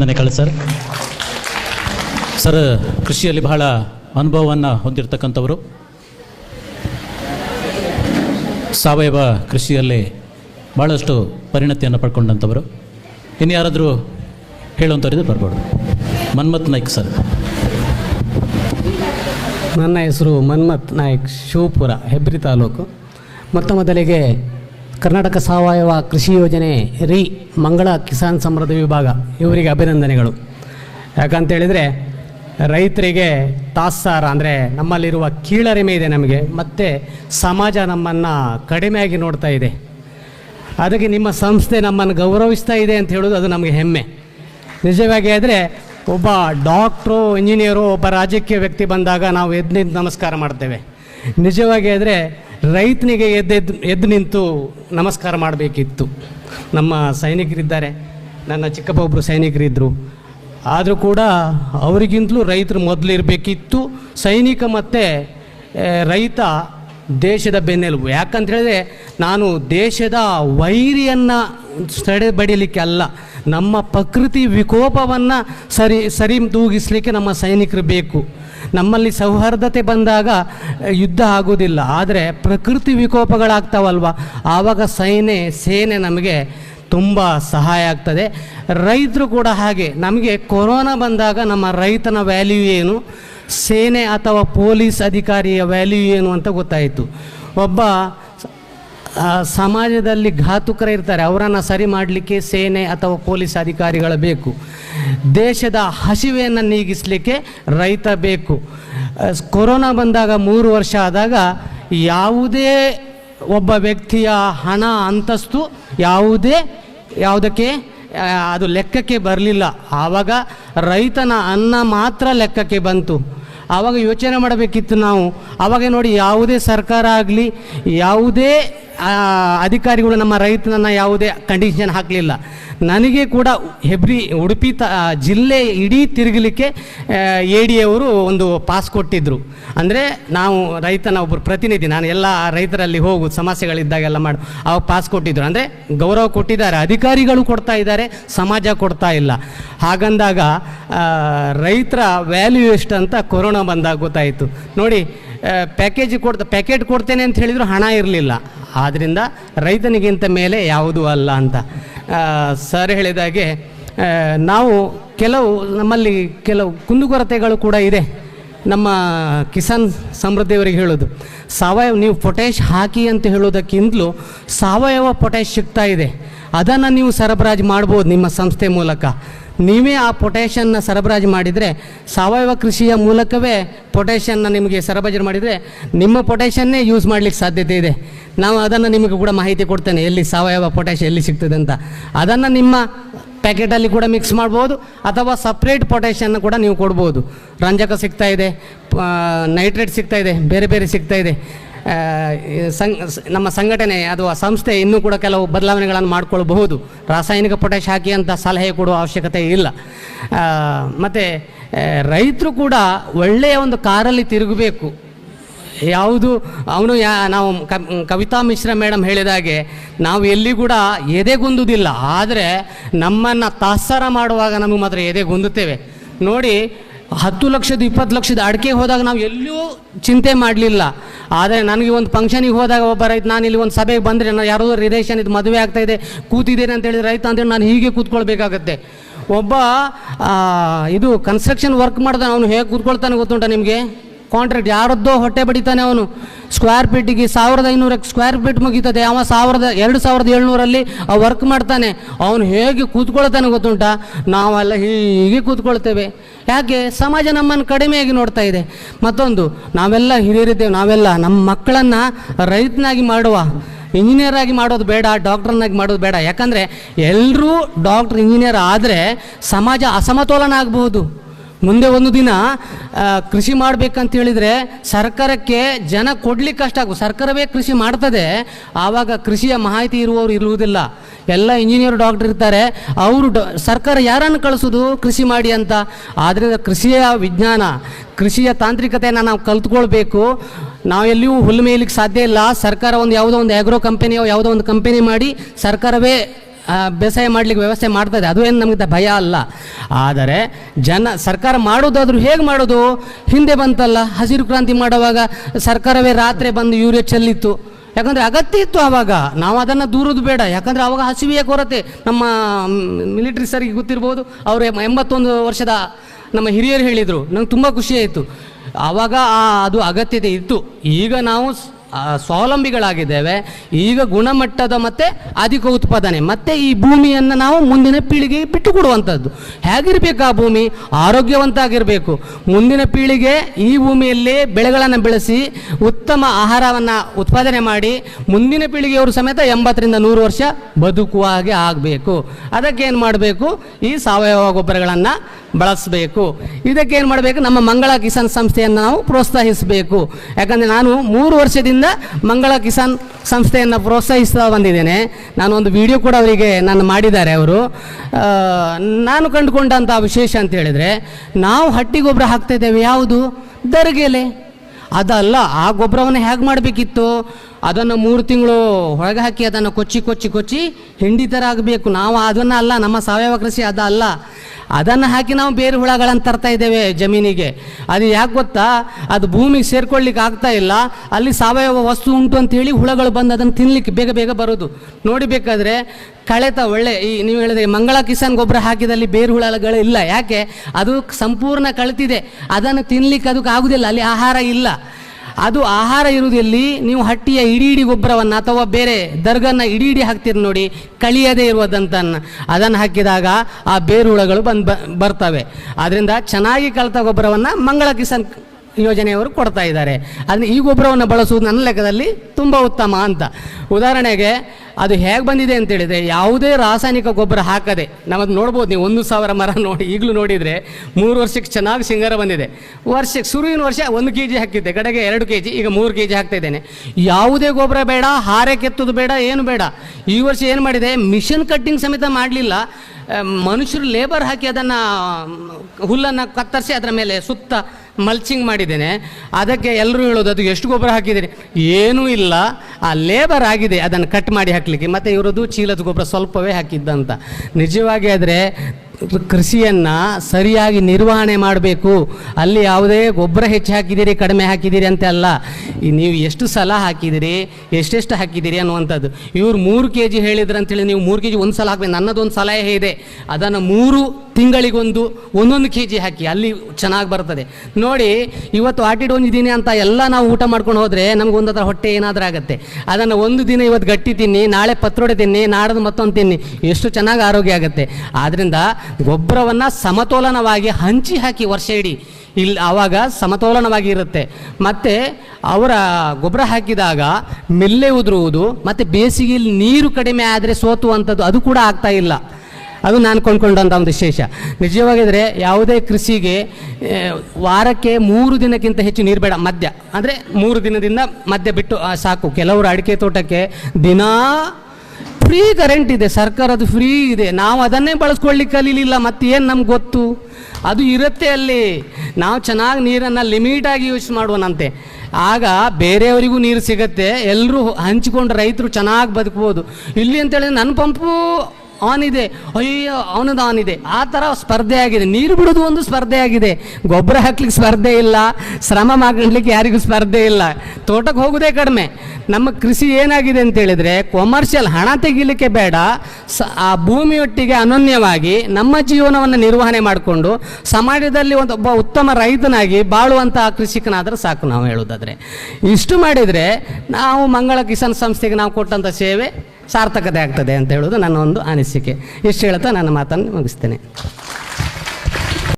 ವಂದನೆಗಳು sir. Sir, ಕೃಷಿಯಲ್ಲಿ ಬಹಳ ಅನುಭವವನ್ನು ಹೊಂದಿರತಕ್ಕಂಥವರು. ಸಾವಯವ ಕೃಷಿಯಲ್ಲಿ ಭಾಳಷ್ಟು ಪರಿಣತಿಯನ್ನು ಪಡ್ಕೊಂಡಂಥವರು. ಇನ್ಯಾರಾದರೂ ಹೇಳುವಂಥವ್ರಿದ್ರೆ ಬರ್ಬೋದು. ಮನ್ಮತ್ ನಾಯ್ಕ್ ಸರ್. ನನ್ನ ಹೆಸರು ಮನ್ಮತ್ ನಾಯ್ಕ್ ಶಿವಪುರ ಹೆಬ್ರಿ ತಾಲೂಕು. ಮೊತ್ತ ಮೊದಲಿಗೆ ಕರ್ನಾಟಕ ಸಾವಯವ ಕೃಷಿ ಯೋಜನೆ ರಿ ಮಂಗಳ ಕಿಸಾನ್ ಸಮೃದ್ಧಿ ವಿಭಾಗ. ಇವರಿಗೆ ಅಭಿನಂದನೆಗಳು. ಯಾಕಂತ ಹೇಳಿದರೆ ರೈತರಿಗೆ ತಾತ್ಸಾರ ಅಂದರೆ ನಮ್ಮಲ್ಲಿರುವ ಕೀಳರಿಮೆ ಇದೆ ನಮಗೆ, ಮತ್ತು ಸಮಾಜ ನಮ್ಮನ್ನು ಕಡಿಮೆಯಾಗಿ ನೋಡ್ತಾ ಇದೆ. ಅದಕ್ಕೆ ನಿಮ್ಮ ಸಂಸ್ಥೆ ನಮ್ಮನ್ನು ಗೌರವಿಸ್ತಾ ಇದೆ ಅಂತ ಹೇಳೋದು ಅದು ನಮಗೆ ಹೆಮ್ಮೆ. ನಿಜವಾಗಿ ಆದರೆ ಒಬ್ಬ ಡಾಕ್ಟ್ರು, ಇಂಜಿನಿಯರು, ಒಬ್ಬ ರಾಜಕೀಯ ವ್ಯಕ್ತಿ ಬಂದಾಗ ನಾವು ಎದ್ದು ನಮಸ್ಕಾರ ಮಾಡ್ತೇವೆ. ನಿಜವಾಗಿ ಆದರೆ ರೈತನಿಗೆ ಎದ್ದೆದ್ದು ಎದ್ದು ನಿಂತು ನಮಸ್ಕಾರ ಮಾಡಬೇಕಿತ್ತು. ನಮ್ಮ ಸೈನಿಕರಿದ್ದಾರೆ. ನನ್ನ ಚಿಕ್ಕಪ್ಪ ಒಬ್ಬರು ಸೈನಿಕರಿದ್ದರು ಆದರೂ ಕೂಡ ಅವರಿಗಿಂತಲೂ ರೈತರು ಮೊದಲು ಇರಬೇಕಿತ್ತು ಸೈನಿಕ ಮತ್ತು ರೈತ ದೇಶದ ಬೆನ್ನೆಲುಬು. ಯಾಕಂತ ಹೇಳಿದ್ರೆ ನಾನು ದೇಶದ ವೈರಿಯನ್ನು ಸಡೆ ಬಡಿಲಿಕ್ಕೆ ಅಲ್ಲ. ನಮ್ಮ ಪ್ರಕೃತಿ ವಿಕೋಪವನ್ನು ಸರಿ ಸರಿ ತೂಗಿಸಲಿಕ್ಕೆ ನಮ್ಮ ಸೈನಿಕರು ಬೇಕು. ನಮ್ಮಲ್ಲಿ ಸೌಹಾರ್ದತೆ ಬಂದಾಗ ಯುದ್ಧ ಆಗೋದಿಲ್ಲ ಆದರೆ ಪ್ರಕೃತಿ ವಿಕೋಪಗಳಾಗ್ತಾವಲ್ವ? ಆವಾಗ ಸೈನ್ಯ, ಸೇನೆ ನಮಗೆ ತುಂಬ ಸಹಾಯ ಆಗ್ತದೆ. ರೈತರು ಕೂಡ ಹಾಗೆ. ನಮಗೆ ಕೊರೋನಾ ಬಂದಾಗ ನಮ್ಮ ರೈತನ ವ್ಯಾಲ್ಯೂ ಏನು? ಸೇನೆ ಅಥವಾ ಪೊಲೀಸ್ ಅಧಿಕಾರಿಯ ವ್ಯಾಲ್ಯೂ ಏನು ಅಂತ ಗೊತ್ತಾಯಿತು. ಒಬ್ಬ ಸಮಾಜದಲ್ಲಿ ಘಾತುಕರ ಇರ್ತಾರೆ. ಅವರನ್ನು ಸರಿ ಮಾಡಲಿಕ್ಕೆ ಸೇನೆ ಅಥವಾ ಪೊಲೀಸ್ ಅಧಿಕಾರಿಗಳು ಬೇಕು. ದೇಶದ ಹಸಿವೆಯನ್ನು ನೀಗಿಸಲಿಕ್ಕೆ ರೈತ ಬೇಕು. ಕೊರೋನಾ ಬಂದಾಗ ಮೂರು ವರ್ಷ ಆದಾಗ ಯಾವುದೇ ಒಬ್ಬ ವ್ಯಕ್ತಿಯ ಹಣ, ಅಂತಸ್ತು ಯಾವುದೇ, ಯಾವುದಕ್ಕೆ ಅದು ಲೆಕ್ಕಕ್ಕೆ ಬರಲಿಲ್ಲ. ಆವಾಗ ರೈತನ ಅನ್ನ ಮಾತ್ರ ಲೆಕ್ಕಕ್ಕೆ ಬಂತು. ಆವಾಗ ಯೋಚನೆ ಮಾಡಬೇಕಿತ್ತು ನಾವು. ಆವಾಗ ನೋಡಿ ಯಾವುದೇ ಸರ್ಕಾರ ಆಗಲಿ, ಯಾವುದೇ ಅಧಿಕಾರಿಗಳು ನಮ್ಮ ರೈತನನ್ನು ಯಾವುದೇ ಕಂಡೀಷನ್ ಹಾಕಲಿಲ್ಲ. ನನಗೆ ಕೂಡ ಹೆಬ್ರಿ ಉಡುಪಿ ತ ಜಿಲ್ಲೆ ಇಡೀ ತಿರುಗಲಿಕ್ಕೆ ಎ ಡಿ ಅವರು ಒಂದು ಪಾಸ್ ಕೊಟ್ಟಿದ್ದರು ಅಂದರೆ ನಾವು ರೈತನ ಒಬ್ಬರು ಪ್ರತಿನಿಧಿ, ನಾನು ಎಲ್ಲ ರೈತರಲ್ಲಿ ಹೋಗು, ಸಮಸ್ಯೆಗಳಿದ್ದಾಗೆಲ್ಲ ಮಾಡು, ಅವಾಗ ಪಾಸ್ ಕೊಟ್ಟಿದ್ದರು ಅಂದರೆ ಗೌರವ ಕೊಟ್ಟಿದ್ದಾರೆ, ಅಧಿಕಾರಿಗಳು ಕೊಡ್ತಾ ಇದ್ದಾರೆ, ಸಮಾಜ ಕೊಡ್ತಾ ಇಲ್ಲ. ಹಾಗಂದಾಗ ರೈತರ ವ್ಯಾಲ್ಯೂ ಎಷ್ಟು ಅಂತ ಕೊರೋನಾ ಬಂದಾಗ ಗೊತ್ತಾಯಿತು. ನೋಡಿ ಪ್ಯಾಕೇಜ್ ಕೊಡ್ತಾ ಪ್ಯಾಕೆಟ್ ಕೊಡ್ತೇನೆ ಅಂತ ಹೇಳಿದ್ರು ಹಣ ಇರಲಿಲ್ಲ. ಆದ್ದರಿಂದ ರೈತನಿಗಿಂತ ಮೇಲೆ ಯಾವುದೂ ಅಲ್ಲ ಅಂತ. ಸರ್ ಹೇಳಿದಾಗೆ ನಾವು ಕೆಲವು ನಮ್ಮಲ್ಲಿ ಕೆಲವು ಕುಂದುಕೊರತೆಗಳು ಕೂಡ ಇದೆ. ನಮ್ಮ ಕಿಸಾನ್ ಸಮೃದ್ಧಿಯವರಿಗೆ ಹೇಳೋದು, ಸಾವಯವ ನೀವು ಪೊಟ್ಯಾಶ್ ಹಾಕಿ ಅಂತ ಹೇಳೋದಕ್ಕಿಂತಲೂ ಸಾವಯವ ಪೊಟ್ಯಾಶ್ ಸಿಗ್ತಾ ಇದೆ. ಅದನ್ನು ನೀವು ಸರಬರಾಜು ಮಾಡ್ಬೋದು ನಿಮ್ಮ ಸಂಸ್ಥೆ ಮೂಲಕ. ನೀವೇ ಆ ಪೊಟ್ಯಾಷನ್ನ ಸರಬರಾಜು ಮಾಡಿದರೆ ಸಾವಯವ ಕೃಷಿಯ ಮೂಲಕವೇ ಪೊಟ್ಯಾಷನ್ನ ನಿಮಗೆ ಸರಬರಾಜು ಮಾಡಿದರೆ ನಿಮ್ಮ ಪೊಟ್ಯಾಷನ್ನೇ ಯೂಸ್ ಮಾಡಲಿಕ್ಕೆ ಸಾಧ್ಯತೆ ಇದೆ. ನಾವು ಅದನ್ನು ನಿಮಗೆ ಕೂಡ ಮಾಹಿತಿ ಕೊಡ್ತೇನೆ, ಎಲ್ಲಿ ಸಾವಯವ ಪೊಟ್ಯಾಷ ಎಲ್ಲಿ ಸಿಗ್ತದೆ ಅಂತ. ಅದನ್ನು ನಿಮ್ಮ ಪ್ಯಾಕೆಟಲ್ಲಿ ಕೂಡ ಮಿಕ್ಸ್ ಮಾಡ್ಬೋದು, ಅಥವಾ ಸಪ್ರೇಟ್ ಪೊಟ್ಯಾಷನ್ನು ಕೂಡ ನೀವು ಕೊಡ್ಬೋದು. ರಂಜಕ ಸಿಗ್ತಾ ಇದೆ ನೈಟ್ರೇಟ್ ಸಿಗ್ತಾ ಇದೆ, ಬೇರೆ ಬೇರೆ ಸಿಗ್ತಾ ಇದೆ. ಸ- ನಮ್ಮ ಸಂಘಟನೆ ಅಥವಾ ಸಂಸ್ಥೆ ಇನ್ನೂ ಕೂಡ ಕೆಲವು ಬದಲಾವಣೆಗಳನ್ನು ಮಾಡಿಕೊಳ್ಳಬಹುದು ರಾಸಾಯನಿಕ ಪೊಟ್ಯಾಶ್ ಹಾಕಿ ಅಂತ ಸಲಹೆ ಕೊಡುವ ಅವಶ್ಯಕತೆ ಇಲ್ಲ. ಮತ್ತು ರೈತರು ಕೂಡ ಒಳ್ಳೆಯ ಒಂದು ಕಾರಲ್ಲಿ ತಿರುಗಬೇಕು. ಯಾವುದು, ಅವನು ಯಾ, ನಾವು ಕವಿತಾ ಮಿಶ್ರಾ ಮೇಡಮ್ ಹೇಳಿದಾಗೆ ನಾವು ಎಲ್ಲಿ ಕೂಡ ಎದೆಗುಂದುವುದಿಲ್ಲ ಆದರೆ ನಮ್ಮನ್ನು ತಾತ್ಸಾರ ಮಾಡುವಾಗ ನಮಗೆ ಮಾತ್ರ ಎದೆಗುಂದುತ್ತೇವೆ ನೋಡಿ ಹತ್ತು ಲಕ್ಷದ, ಇಪ್ಪತ್ತು ಲಕ್ಷದ ಅಡಿಕೆ ಹೋದಾಗ ನಾವು ಎಲ್ಲೂ ಚಿಂತೆ ಮಾಡಲಿಲ್ಲ. ಆದರೆ ನನಗೆ ಒಂದು ಫಂಕ್ಷನಿಗೆ ಹೋದಾಗ ಒಬ್ಬ ರೈತ, ನಾನು ಇಲ್ಲಿ ಒಂದು ಸಭೆಗೆ ಬಂದರೆ ನಾನು ಯಾರೋ ರಿಲೇಷನ್ ಇದು ಮದುವೆ ಆಗ್ತಾ ಇದೆ, ಕೂತಿದ್ದೇನೆ ಅಂತ ಹೇಳಿದ್ರೆ ರೈತ ಅಂತೇಳಿ ನಾನು ಹೀಗೆ ಕೂತ್ಕೊಳ್ಬೇಕಾಗತ್ತೆ. ಒಬ್ಬ ಇದು ಕನ್ಸ್ಟ್ರಕ್ಷನ್ ವರ್ಕ್ ಮಾಡಿದ ಅವನು ಹೇಗೆ ಕೂತ್ಕೊಳ್ತಾನೆ ಗೊತ್ತುಂಟ ನಿಮಗೆ? ಕಾಂಟ್ರಾಕ್ಟ್ ಯಾರದ್ದೋ ಹೊಟ್ಟೆ ಬಡಿತಾನೆ ಅವನು. ಸ್ಕ್ವೇರ್ ಫೀಟಿಗೆ ಸಾವಿರದ ಐನೂರಕ್ಕೆ ಸ್ಕ್ವೇರ್ ಫೀಟ್ ಮುಗೀತದೆ. ಅವ ಸಾವಿರದ ಎರಡು ಸಾವಿರದ ಏಳ್ನೂರಲ್ಲಿ ಆ ವರ್ಕ್ ಮಾಡ್ತಾನೆ. ಅವನು ಹೇಗೆ ಕೂತ್ಕೊಳ್ತಾನೆ ಗೊತ್ತುಂಟ? ನಾವೆಲ್ಲ ಹೀಗೆ ಕೂತ್ಕೊಳ್ತೇವೆ. ಯಾಕೆ? ಸಮಾಜ ನಮ್ಮನ್ನು ಕಡಿಮೆಯಾಗಿ ನೋಡ್ತಾ ಇದೆ. ಮತ್ತೊಂದು, ನಾವೆಲ್ಲ ಹಿರಿಯರಿದ್ದೇವೆ. ನಾವೆಲ್ಲ ನಮ್ಮ ಮಕ್ಕಳನ್ನು ರೈತನಾಗಿ ಮಾಡುವ ಇಂಜಿನಿಯರ್ ಆಗಿ ಮಾಡೋದು ಬೇಡ ಡಾಕ್ಟ್ರನ್ನಾಗಿ ಮಾಡೋದು ಬೇಡ. ಯಾಕಂದರೆ ಎಲ್ಲರೂ ಡಾಕ್ಟ್ರ್ ಇಂಜಿನಿಯರ್ ಆದರೆ ಸಮಾಜ ಅಸಮತೋಲನ ಆಗಬಹುದು. ಮುಂದೆ ಒಂದು ದಿನ ಕೃಷಿ ಮಾಡಬೇಕಂತ ಹೇಳಿದರೆ ಸರ್ಕಾರಕ್ಕೆ ಜನ ಕೊಡ್ಲಿಕ್ಕೆ ಕಷ್ಟ ಆಗು ಸರ್ಕಾರವೇ ಕೃಷಿ ಮಾಡ್ತದೆ, ಆವಾಗ ಕೃಷಿಯ ಮಾಹಿತಿ ಇರುವವರು ಇರುವುದಿಲ್ಲ. ಎಲ್ಲ ಇಂಜಿನಿಯರ್ ಡಾಕ್ಟರ್ ಇರ್ತಾರೆ. ಅವರು ಸರ್ಕಾರ ಯಾರನ್ನು ಕಳಿಸೋದು ಕೃಷಿ ಮಾಡಿ ಅಂತ? ಆದ್ದರಿಂದ ಕೃಷಿಯ ವಿಜ್ಞಾನ, ಕೃಷಿಯ ತಾಂತ್ರಿಕತೆಯನ್ನು ನಾವು ಕಲ್ತ್ಕೊಳ್ಬೇಕು. ನಾವು ಎಲ್ಲಿಯೂ ಹುಲ್ಲು ಮೇಯ್ಲಿಕ್ಕೆ ಸಾಧ್ಯ ಇಲ್ಲ. ಸರ್ಕಾರ ಒಂದು ಯಾವುದೋ ಒಂದು ಆಗ್ರೋ ಕಂಪನಿಯೋ ಯಾವುದೋ ಒಂದು ಕಂಪನಿ ಮಾಡಿ ಸರ್ಕಾರವೇ ಬೇಸಾಯ ಮಾಡಲಿಕ್ಕೆ ವ್ಯವಸ್ಥೆ ಮಾಡ್ತದೆ ಅದು ಏನು ನಮಗೆ ಭಯ ಅಲ್ಲ. ಆದರೆ ಜನ ಸರ್ಕಾರ ಮಾಡೋದಾದರೂ ಹೇಗೆ ಮಾಡೋದು? ಹಿಂದೆ ಬಂತಲ್ಲ, ಹಸಿರು ಕ್ರಾಂತಿ ಮಾಡುವಾಗ ಸರ್ಕಾರವೇ ರಾತ್ರಿ ಬಂದು ಯೂರಿಯಾ ಚೆಲ್ಲಿತ್ತು. ಯಾಕಂದರೆ ಅಗತ್ಯ ಇತ್ತು ಆವಾಗ. ನಾವು ಅದನ್ನು ದೂರೋದು ಬೇಡ. ಯಾಕಂದರೆ ಆವಾಗ ಹಸಿವೆಯ ಕೊರತೆ. ನಮ್ಮ ಮಿಲಿಟ್ರಿ ಸರ್ಗೆ ಗೊತ್ತಿರ್ಬೋದು. ಅವರು ಎಂಬತ್ತೊಂದು ವರ್ಷದ ನಮ್ಮ ಹಿರಿಯರು ಹೇಳಿದರು. ನಂಗೆ ತುಂಬ ಖುಷಿ ಆಯಿತು. ಆವಾಗ ಅದು ಅಗತ್ಯತೆ ಇತ್ತು. ಈಗ ನಾವು ಸ್ವಾವಲಂಬಿಗಳಾಗಿದ್ದೇವೆ. ಈಗ ಗುಣಮಟ್ಟದ ಮತ್ತು ಅಧಿಕ ಉತ್ಪಾದನೆ, ಮತ್ತು ಈ ಭೂಮಿಯನ್ನು ನಾವು ಮುಂದಿನ ಪೀಳಿಗೆಗೆ ಬಿಟ್ಟು ಕೊಡುವಂಥದ್ದು ಹೇಗಿರಬೇಕು ಆ ಭೂಮಿ? ಆರೋಗ್ಯವಂತ ಆಗಿರಬೇಕು ಮುಂದಿನ ಪೀಳಿಗೆ ಈ ಭೂಮಿಯಲ್ಲಿ ಬೆಳೆಗಳನ್ನು ಬೆಳೆಸಿ, ಉತ್ತಮ ಆಹಾರವನ್ನು ಉತ್ಪಾದನೆ ಮಾಡಿ, ಮುಂದಿನ ಪೀಳಿಗೆಯವರು ಸಮೇತ ಎಂಬತ್ತರಿಂದ ನೂರು ವರ್ಷ ಬದುಕುವ ಹಾಗೆ ಆಗಬೇಕು. ಅದಕ್ಕೆ ಏನು ಮಾಡಬೇಕು? ಈ ಸಾವಯವ ಗೊಬ್ಬರಗಳನ್ನು ಬಳಸಬೇಕು. ಇದಕ್ಕೆ ಏನು ಮಾಡಬೇಕು? ನಮ್ಮ ಮಂಗಳ ಕಿಸಾನ್ ಸಂಸ್ಥೆಯನ್ನು ನಾವು ಪ್ರೋತ್ಸಾಹಿಸಬೇಕು. ಯಾಕಂದರೆ ನಾನು ಮೂರು ವರ್ಷದಿಂದ ಮಂಗಳ ಕಿಸಾನ್ ಸಂಸ್ಥೆಯನ್ನು ಪ್ರೋತ್ಸಾಹಿಸ್ತಾ ಬಂದಿದ್ದೇನೆ. ನಾನು ಒಂದು ವಿಡಿಯೋ ಕೂಡ ಅವರಿಗೆ ನಾನು ಮಾಡಿದ್ದಾರೆ ಅವರು. ನಾನು ಕಂಡುಕೊಂಡಂಥ ವಿಶೇಷ ಅಂತ ಹೇಳಿದರೆ, ನಾವು ಹಟ್ಟಿ ಗೊಬ್ಬರ ಹಾಕ್ತಾ ಇದ್ದೇವೆ. ಯಾವುದು? ದರ್ಗೆಲೆ. ಅದಲ್ಲ, ಆ ಗೊಬ್ಬರವನ್ನು ಹೇಗೆ ಮಾಡಬೇಕಿತ್ತು? ಅದನ್ನು ಮೂರು ತಿಂಗಳು ಹೊರಗೆ ಹಾಕಿ ಅದನ್ನು ಕೊಚ್ಚಿ ಕೊಚ್ಚಿ ಕೊಚ್ಚಿ ಹಿಂಡಿ ಥರ ಆಗಬೇಕು ನಾವು ಅದನ್ನು ಅಲ್ಲ, ನಮ್ಮ ಸಾವಯವ ಕೃಷಿ ಅದಲ್ಲ ಅದನ್ನು ಹಾಕಿ ನಾವು ಬೇರೆ ಹುಳಗಳನ್ನು ತರ್ತಾ ಇದ್ದೇವೆ ಜಮೀನಿಗೆ. ಅದು ಯಾಕೆ ಗೊತ್ತಾ? ಅದು ಭೂಮಿಗೆ ಸೇರ್ಕೊಳ್ಳಿಕ್ಕೆ ಆಗ್ತಾ ಇಲ್ಲ. ಅಲ್ಲಿ ಸಾವಯವ ವಸ್ತು ಉಂಟು ಅಂತೇಳಿ ಹುಳಗಳು ಬಂದು ಅದನ್ನು ತಿನ್ನಲಿಕ್ಕೆ ಬೇಗ ಬೇಗ ಬರೋದು. ನೋಡಿಬೇಕಾದ್ರೆ ಕಳೆತ ಒಳ್ಳೆ, ಈ ನೀವು ಹೇಳಿದ್ರೆ ಮಂಗಳ ಕಿಸಾನ್ ಗೊಬ್ಬರ ಹಾಕಿದಲ್ಲಿ ಬೇರು ಹುಳಗಳು ಇಲ್ಲ. ಯಾಕೆ? ಅದು ಸಂಪೂರ್ಣ ಕಳೆತಿದೆ. ಅದನ್ನು ತಿನ್ನಲಿಕ್ಕೆ ಅದಕ್ಕೆ ಆಗುದಿಲ್ಲ. ಅಲ್ಲಿ ಆಹಾರ ಇಲ್ಲ. ಅದು ಆಹಾರ ಇರುವುದಲ್ಲಿ ನೀವು ಹಟ್ಟಿಯ ಇಡೀ ಇಡೀ ಗೊಬ್ಬರವನ್ನು ಅಥವಾ ಬೇರೆ ದರ್ಗನ್ನ ಇಡೀ ಇಡೀ ಹಾಕ್ತೀರಿ ನೋಡಿ, ಕಳಿಯದೇ ಇರುವುದಂತನ್ನು ಅದನ್ನು ಹಾಕಿದಾಗ ಆ ಬೇರುಳಗಳು ಬಂದು ಬರ್ತವೆ. ಅದರಿಂದ ಚೆನ್ನಾಗಿ ಕಲಿತ ಗೊಬ್ಬರವನ್ನು ಮಂಗಳ ಕಿಸಾನ್ ಯೋಜನೆಯವರು ಕೊಡ್ತಾ ಇದ್ದಾರೆ. ಅದನ್ನು ಈ ಗೊಬ್ಬರವನ್ನು ಬಳಸುವುದು ನನ್ನ ಲೆಕ್ಕದಲ್ಲಿ ತುಂಬ ಉತ್ತಮ ಅಂತ. ಉದಾಹರಣೆಗೆ ಅದು ಹೇಗೆ ಬಂದಿದೆ ಅಂತೇಳಿದರೆ ಯಾವುದೇ ರಾಸಾಯನಿಕ ಗೊಬ್ಬರ ಹಾಕದೆ, ನಮ್ಮದು ನೋಡ್ಬೋದು ನೀವು ಒಂದು ಸಾವಿರ ಮರ ನೋಡಿ, ಈಗಲೂ ನೋಡಿದರೆ ಮೂರು ವರ್ಷಕ್ಕೆ ಚೆನ್ನಾಗಿ ಸಿಂಗಾರ ಬಂದಿದೆ. ವರ್ಷಕ್ಕೆ ಶುರುವಿನ ವರ್ಷ ಒಂದು ಕೆ ಜಿ ಹಾಕಿದ್ದೆ ಕಡೆಗೆ ಎರಡು ಕೆ ಜಿ ಈಗ ಮೂರು ಕೆ ಜಿ ಹಾಕ್ತಾ ಇದ್ದೇನೆ. ಯಾವುದೇ ಗೊಬ್ಬರ ಬೇಡ, ಹಾರೆ ಕೆತ್ತೋದು ಬೇಡ, ಏನು ಬೇಡ. ಈ ವರ್ಷ ಏನು ಮಾಡಿದೆ, ಮಿಷನ್ ಕಟ್ಟಿಂಗ್ ಸಮೇತ ಮಾಡಲಿಲ್ಲ. ಮನುಷ್ಯರು ಲೇಬರ್ ಹಾಕಿ ಅದನ್ನು ಹುಲ್ಲನ್ನು ಕತ್ತರಿಸಿ ಅದರ ಮೇಲೆ ಸುತ್ತ ಮಲ್ಚಿಂಗ್ ಮಾಡಿದ್ದೇನೆ. ಅದಕ್ಕೆ ಎಲ್ಲರೂ ಹೇಳೋದು, ಅದು ಎಷ್ಟು ಗೊಬ್ಬರ ಹಾಕಿದ್ದೀರಿ? ಏನೂ ಇಲ್ಲ. ಆ ಲೇಬರ್ ಆಗಿದೆ. ಅದನ್ನು ಕಟ್ ಮಾಡಿ ಹಾಕಲಿಕ್ಕೆ. ಮತ್ತು ಇವರದು ಚೀಲದ ಗೊಬ್ಬರ ಸ್ವಲ್ಪವೇ ಹಾಕಿದ್ದಂತ. ನಿಜವಾಗಿ ಆದರೆ ಕೃಷಿಯನ್ನು ಸರಿಯಾಗಿ ನಿರ್ವಹಣೆ ಮಾಡಬೇಕು. ಅಲ್ಲಿ ಯಾವುದೇ ಗೊಬ್ಬರ ಹೆಚ್ಚು ಹಾಕಿದ್ದೀರಿ, ಕಡಿಮೆ ಹಾಕಿದ್ದೀರಿ ಅಂತ ಅಲ್ಲ. ನೀವು ಎಷ್ಟು ಸಲ ಹಾಕಿದಿರಿ ಎಷ್ಟೆಷ್ಟು ಹಾಕಿದ್ದೀರಿ ಅನ್ನುವಂಥದ್ದು. ಇವರು ಮೂರು ಕೆ ಜಿ ಹೇಳಿದ್ರು ಅಂತೇಳಿ ನೀವು ಮೂರು ಕೆ ಜಿ ಒಂದು ಸಲ ಹಾಕಬೇಕು. ನನ್ನದೊಂದು ಸಲಹೆ ಇದೆ. ಅದನ್ನು ಮೂರು ತಿಂಗಳಿಗೊಂದು ಒಂದೊಂದು ಕೆ ಜಿ ಹಾಕಿ, ಅಲ್ಲಿ ಚೆನ್ನಾಗಿ ಬರ್ತದೆ. ನೋಡಿ, ಇವತ್ತು ಆಟಿಡ್ ಒಂದಿದ್ದೀನಿ ಅಂತ ಎಲ್ಲ ನಾವು ಊಟ ಮಾಡ್ಕೊಂಡು ಹೋದರೆ ನಮ್ಗೆ ಒಂದು ಹತ್ರ ಹೊಟ್ಟೆ ಏನಾದರೂ ಆಗುತ್ತೆ. ಅದನ್ನು ಒಂದು ದಿನ ಇವತ್ತು ಗಟ್ಟಿ ತಿನ್ನಿ, ನಾಳೆ ಪತ್ರೊಡೆ ತಿನ್ನಿ, ನಾಡದು ಮತ್ತೊಂದು ತಿನ್ನಿ. ಎಷ್ಟು ಚೆನ್ನಾಗಿ ಆರೋಗ್ಯ ಆಗುತ್ತೆ. ಆದ್ದರಿಂದ ಗೊಬ್ಬರವನ್ನು ಸಮತೋಲನವಾಗಿ ಹಂಚಿ ಹಾಕಿ ವರ್ಷ ಇಡೀ. ಇಲ್ಲಿ ಆವಾಗ ಸಮತೋಲನವಾಗಿ ಇರುತ್ತೆ. ಮತ್ತು ಅವರ ಗೊಬ್ಬರ ಹಾಕಿದಾಗ ಮೆಲ್ಲೆ ಉದುರುವುದು, ಮತ್ತು ಬೇಸಿಗೆಯಲ್ಲಿ ನೀರು ಕಡಿಮೆ ಆದರೆ ಸೋತುವಂಥದ್ದು ಅದು ಕೂಡ ಆಗ್ತಾ ಇಲ್ಲ. ಅದು ನಾನು ಕೊಂಡ್ಕೊಂಡಂಥ ಒಂದು ವಿಶೇಷ. ನಿಜವಾಗಿದ್ರೆ ಯಾವುದೇ ಕೃಷಿಗೆ ವಾರಕ್ಕೆ ಮೂರು ದಿನಕ್ಕಿಂತ ಹೆಚ್ಚು ನೀರು ಬೇಡ ಮಧ್ಯ ಅಂದರೆ ಮೂರು ದಿನದಿಂದ ಮಧ್ಯ ಬಿಟ್ಟು ಸಾಕು. ಕೆಲವರು ಅಡಿಕೆ ತೋಟಕ್ಕೆ ದಿನಾ ಫ್ರೀ ಕರೆಂಟ್ ಇದೆ, ಸರ್ಕಾರದ್ದು ಫ್ರೀ ಇದೆ. ನಾವು ಅದನ್ನೇ ಬಳಸ್ಕೊಳ್ಳಿಕ್ಕೆ ಕಲೀಲಿಲ್ಲ ಮತ್ತೇನು ನಮ್ಗೆ ಗೊತ್ತು? ಅದು ಇರುತ್ತೆ ಅಲ್ಲಿ. ನಾವು ಚೆನ್ನಾಗಿ ನೀರನ್ನು ಲಿಮಿಟಾಗಿ ಯೂಸ್ ಮಾಡುವನಂತೆ. ಆಗ ಬೇರೆಯವರಿಗೂ ನೀರು ಸಿಗತ್ತೆ ಎಲ್ಲರೂ ಹಂಚಿಕೊಂಡು ರೈತರು ಚೆನ್ನಾಗಿ ಬದುಕ್ಬೋದು. ಇಲ್ಲಿ ಅಂತೇಳಿದ್ರೆ ನನ್ನ ಪಂಪು ಆನ್ ಇದೆ ಅಯ್ಯೋ ಅವನದು ಆನ್ ಇದೆ ಆ ಥರ ಸ್ಪರ್ಧೆ ಆಗಿದೆ. ನೀರು ಬಿಡೋದು ಒಂದು ಸ್ಪರ್ಧೆ ಆಗಿದೆ. ಗೊಬ್ಬರ ಹಾಕ್ಲಿಕ್ಕೆ ಸ್ಪರ್ಧೆ ಇಲ್ಲ. ಶ್ರಮ ಮಾಡಲಿಕ್ಕೆ ಯಾರಿಗೂ ಸ್ಪರ್ಧೆ ಇಲ್ಲ. ತೋಟಕ್ಕೆ ಹೋಗೋದೇ ಕಡಿಮೆ. ನಮ್ಮ ಕೃಷಿ ಏನಾಗಿದೆ ಅಂತ ಹೇಳಿದ್ರೆ ಕೊಮರ್ಷಿಯಲ್ ಹಣ ತೆಗಿಲಿಕ್ಕೆ ಬೇಡ. ಸ, ಆ ಭೂಮಿಯೊಟ್ಟಿಗೆ ಅನನ್ಯವಾಗಿ ನಮ್ಮ ಜೀವನವನ್ನು ನಿರ್ವಹಣೆ ಮಾಡಿಕೊಂಡು, ಸಮಾಜದಲ್ಲಿ ಒಂದು ಒಬ್ಬ ಉತ್ತಮ ರೈತನಾಗಿ ಬಾಳುವಂಥ ಕೃಷಿಕನಾದರೂ ಸಾಕು ನಾವು ಹೇಳೋದಾದರೆ ಇಷ್ಟು ಮಾಡಿದರೆ, ನಾವು ಮಂಗಳ ಕಿಸಾನ್ ಸಂಸ್ಥೆಗೆ ನಾವು ಕೊಟ್ಟಂಥ ಸೇವೆ ಸಾರ್ಥಕತೆ ಆಗ್ತದೆ ಅಂತ ಹೇಳೋದು ನನ್ನ ಒಂದು ಅನಿಸಿಕೆ. ಇಷ್ಟು ಹೇಳ್ತಾ ನನ್ನ ಮಾತನ್ನು ಮುಗಿಸ್ತೇನೆ.